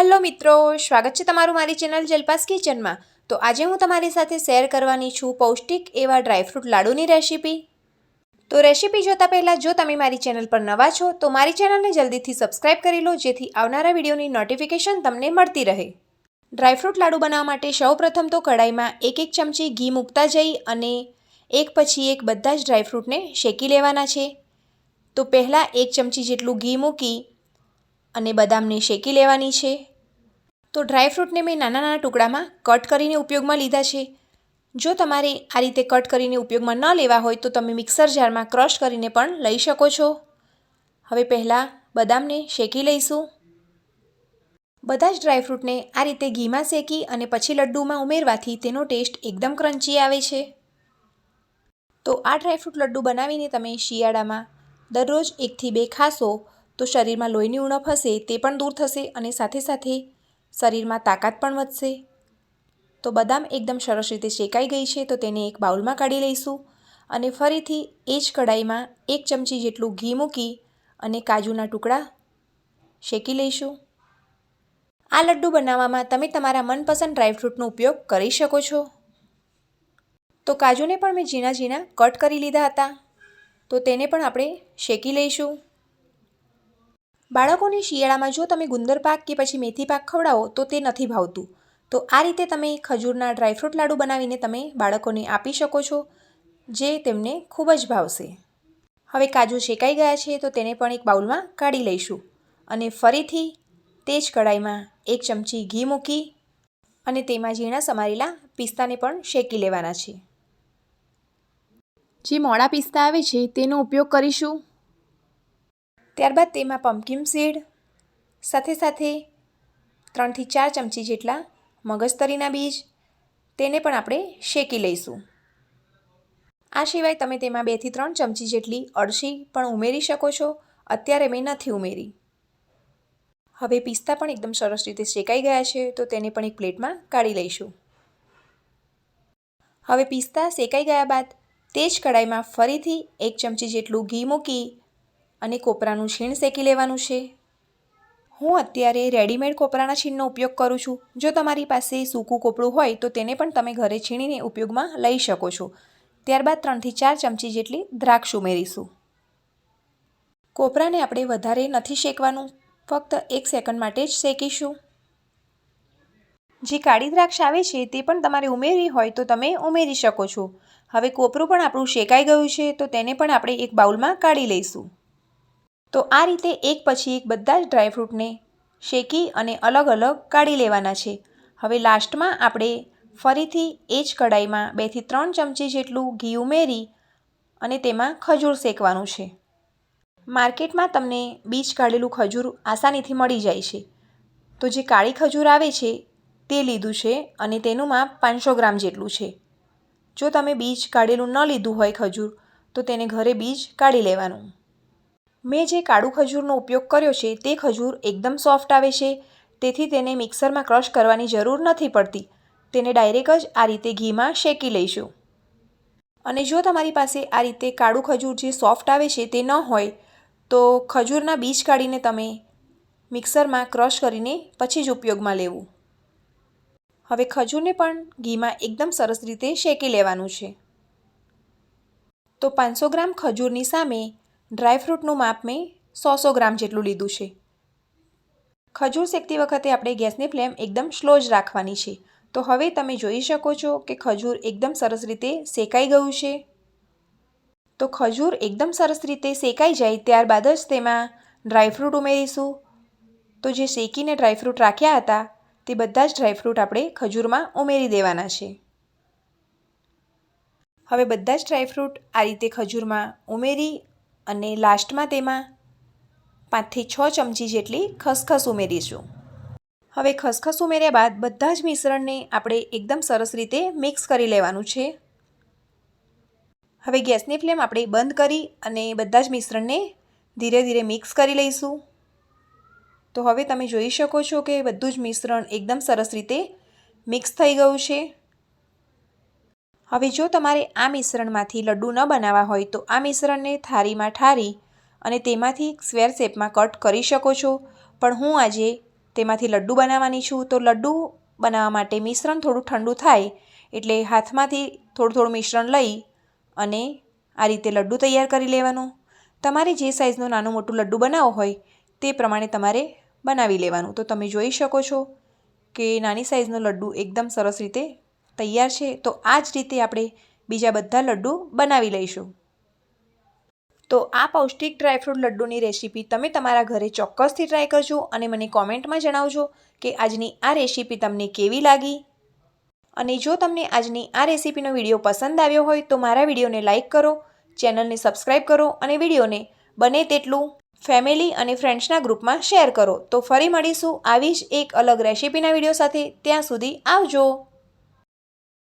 Hello મિત્રો, સ્વાગત છે તમારું મારી ચેનલ જલપાસ કિચનમાં. તો આજે હું તમારી સાથે શેર કરવાની છું પૌષ્ટિક એવા ડ્રાયફ્રૂટ લાડુની રેસીપી. તો રેસીપી જોતાં પહેલાં, જો તમે મારી ચેનલ પર નવા છો, તો મારી ચેનલને જલ્દીથી સબસ્ક્રાઇબ કરી લો, જેથી આવનારા વિડીયોની નોટિફિકેશન તમને મળતી રહે. ડ્રાયફ્રૂટ લાડુ બનાવવા માટે સૌપ્રથમ તો કઢાઈમાં એક એક ચમચી ઘી મૂકતા જઈ અને એક પછી એક બધા જ ડ્રાયફ્રૂટને શેકી લેવાના છે. તો પહેલાં એક ચમચી જેટલું ઘી મૂકી અને બદામને શેકી લેવાની છે. તો ડ્રાયફ્રૂટને મેં નાના નાના ટુકડામાં કટ કરીને ઉપયોગમાં લીધા છે. જો તમારે આ રીતે કટ કરીને ઉપયોગમાં ન લેવા હોય તો તમે મિક્સર જારમાં ક્રશ કરીને પણ લઈ શકો છો. હવે પહેલાં બદામને શેકી લઈશું. બધા જ ડ્રાયફ્રૂટને આ રીતે ઘીમાં શેકી અને પછી લડ્ડુમાં ઉમેરવાથી તેનો ટેસ્ટ એકદમ ક્રન્ચી આવે છે. તો આ ડ્રાયફ્રૂટ લડ્ડુ બનાવીને તમે શિયાળામાં દરરોજ એકથી બે ખાશો તો શરીરમાં લોહીની ઉણપ હશે તે પણ દૂર થશે અને સાથે સાથે શરીરમાં તાકાત પણ વધશે. તો બદામ એકદમ સરસ રીતે શેકાઈ ગઈ છે, તો તેને એક બાઉલમાં કાઢી લઈશું અને ફરીથી એ જ કઢાઈમાં એક ચમચી જેટલું ઘી મૂકી અને કાજુના ટુકડા શેકી લઈશું. આ લડ્ડુ બનાવવામાં તમે તમારા મનપસંદ ડ્રાયફ્રૂટનો ઉપયોગ કરી શકો છો. તો કાજુને પણ મેં ઝીણા ઝીણા કટ કરી લીધા હતા. તો તેને પણ આપણે શેકી લઈશું. બાળકોને શિયાળામાં જો તમે ગુંદર પાક કે પછી મેથી પાક ખવડાવો, તો તે નથી ભાવતું. તો આ રીતે તમે ખજૂરના ડ્રાયફ્રૂટ લાડુ બનાવીને તમે બાળકોને આપી શકો છો, જે તેમને ખૂબ જ ભાવશે. હવે કાજુ શેકાઈ ગયા છે, તો તેને પણ એક બાઉલમાં કાઢી લઈશું. અને ફરીથી તે જ કઢાઈમાં એક ચમચી ઘી મૂકી અને તેમાં ઝીણા સમારેલા પિસ્તાને પણ શેકી લેવાના છે. જે મોડા પિસ્તા આવે છે, તેનો ઉપયોગ કરીશું. ત્યારબાદ તેમાં પમ્પકિન સીડ સાથે સાથે ત્રણથી ચાર ચમચી જેટલા મગજતરીના બીજ, તેને પણ આપણે શેકી લઈશું. આ સિવાય તમે તેમાં બેથી ત્રણ ચમચી જેટલી અળસી પણ ઉમેરી શકો છો. અત્યારે મેં નથી ઉમેરી. હવે પિસ્તા પણ એકદમ સરસ રીતે શેકાઈ ગયા છે, તો તેને પણ એક પ્લેટમાં કાઢી લઈશું. હવે પિસ્તા શેકાઈ ગયા બાદ તે જ કઢાઈમાં ફરીથી એક ચમચી જેટલું ઘી મૂકી અને કોપરાનું છીણ શેકી લેવાનું છે? હું અત્યારે રેડીમેડ કોપરાના છીણનો ઉપયોગ કરું છું. જો તમારી પાસે સૂકું કોપરું હોય, તો તેને પણ તમે ઘરે છીણીને ઉપયોગમાં લઈ શકો છો. ત્યારબાદ ત્રણથી ચાર ચમચી જેટલી દ્રાક્ષ ઉમેરીશું. કોપરાને આપણે વધારે નથી શેકવાનું. ફક્ત એક સેકન્ડ માટે જ શેકીશું. જે કાળી દ્રાક્ષ આવે છે, તે પણ તમારે ઉમેરવી હોય, તો તમે ઉમેરી શકો છો. હવે કોપરું પણ આપણું શેકાઈ ગયું છે, તો તેને પણ આપણે એક બાઉલમાં કાઢી લઈશું. તો આ રીતે એક પછી એક બધા જ ડ્રાયફ્રૂટને શેકી અને અલગ અલગ કાઢી લેવાના છે. હવે લાસ્ટમાં આપણે ફરીથી એ જ કઢાઈમાં બેથી ત્રણ ચમચી જેટલું ઘી ઉમેરી અને તેમાં ખજૂર શેકવાનું છે. માર્કેટમાં તમને બીજ કાઢેલું ખજૂર આસાનીથી મળી જાય છે. તો જે કાળી ખજૂર આવે છે, તે લીધું છે અને તેનું માપ પાંચસો ગ્રામ જેટલું છે. જો તમે બીજ કાઢેલું ન લીધું હોય ખજૂર, તો તેને ઘરે બીજ કાઢી લેવાનું. મેં જે કાળું ખજૂરનો ઉપયોગ કર્યો છે, તે ખજૂર એકદમ સોફ્ટ આવે છે. તેથી તેને મિક્સરમાં ક્રશ કરવાની જરૂર નથી પડતી. તેને ડાયરેક્ટ જ આ રીતે ઘીમાં શેકી લઈશું. અને જો તમારી પાસે આ રીતે કાળું ખજૂર જે સોફ્ટ આવે છે, તે ન હોય, તો ખજૂરના બીજ કાઢીને તમે મિક્સરમાં ક્રશ કરીને પછી જ ઉપયોગમાં લેવું. હવે ખજૂરને પણ ઘીમાં એકદમ સરસ રીતે શેકી લેવાનું છે. તો પાંચસો ગ્રામ ખજૂરની સામે ડ્રાયફ્રૂટનું માપ મેં સો સો ગ્રામ જેટલું લીધું છે. ખજૂર શેકતી વખતે આપણે ગેસની ફ્લેમ એકદમ સ્લો જ રાખવાની છે. તો હવે તમે જોઈ શકો છો કે ખજૂર એકદમ સરસ રીતે શેકાઈ ગયું છે. તો ખજૂર એકદમ સરસ રીતે શેકાઈ જાય ત્યારબાદ જ તેમાં ડ્રાયફ્રૂટ ઉમેરીશું. તો જે શેકીને ડ્રાયફ્રૂટ રાખ્યા હતા, તે બધા જ ડ્રાયફ્રૂટ આપણે ખજૂરમાં ઉમેરી દેવાના છે. હવે બધા જ ડ્રાયફ્રૂટ આ રીતે ખજૂરમાં ઉમેરી અને લાસ્ટમાં તેમાં પાંચથી છ ચમચી જેટલી ખસખસ ઉમેરીશું. હવે ખસખસ ઉમેર્યા બાદ બધા જ મિશ્રણને આપણે એકદમ સરસ રીતે મિક્સ કરી લેવાનું છે. હવે ગેસની ફ્લેમ આપણે બંધ કરી અને બધા જ મિશ્રણને ધીરે ધીરે મિક્સ કરી લઈશું. તો હવે તમે જોઈ શકો છો કે બધું જ મિશ્રણ એકદમ સરસ રીતે મિક્સ થઈ ગયું છે. હવે જો તમારે આ મિશ્રણમાંથી લડ્ડુ ન બનાવવા હોય તો આ મિશ્રણને થાળીમાં ઠારી અને તેમાંથી સ્ક્વેર શેપમાં કટ કરી શકો છો. પણ હું આજે તેમાંથી લડ્ડુ બનાવવાની છું. તો લડ્ડુ બનાવવા માટે મિશ્રણ થોડું ઠંડુ થાય એટલે હાથમાંથી થોડું થોડું મિશ્રણ લઈ અને આ રીતે લડ્ડુ તૈયાર કરી લેવાનું. તમારે જે સાઇઝનું નાનું મોટું લડ્ડુ બનાવવું હોય તે પ્રમાણે તમારે બનાવી લેવાનું. તો તમે જોઈ શકો છો કે નાની સાઇઝનું લડ્ડુ એકદમ સરસ રીતે તૈયાર છે, તો આ જ રીતે આપણે બીજા બધા લડ્ડુ બનાવી લઈશું. તો આ પૌષ્ટિક ડ્રાયફ્રૂટ લડ્ડુની રેસીપી તમે તમારા ઘરે ચોક્કસથી ટ્રાય કરજો અને મને કોમેન્ટમાં જણાવજો કે આજની આ રેસીપી તમને કેવી લાગી. અને જો તમને આજની આ રેસીપીનો વીડિયો પસંદ આવ્યો હોય તો મારા વિડીયોને લાઇક કરો, ચેનલને સબસ્ક્રાઈબ કરો અને વિડીયોને બને તેટલું ફેમિલી અને ફ્રેન્ડ્સના ગ્રુપમાં શેર કરો. તો ફરી મળીશું આવી જ એક અલગ રેસીપીના વીડિયો સાથે. ત્યાં સુધી આવજો.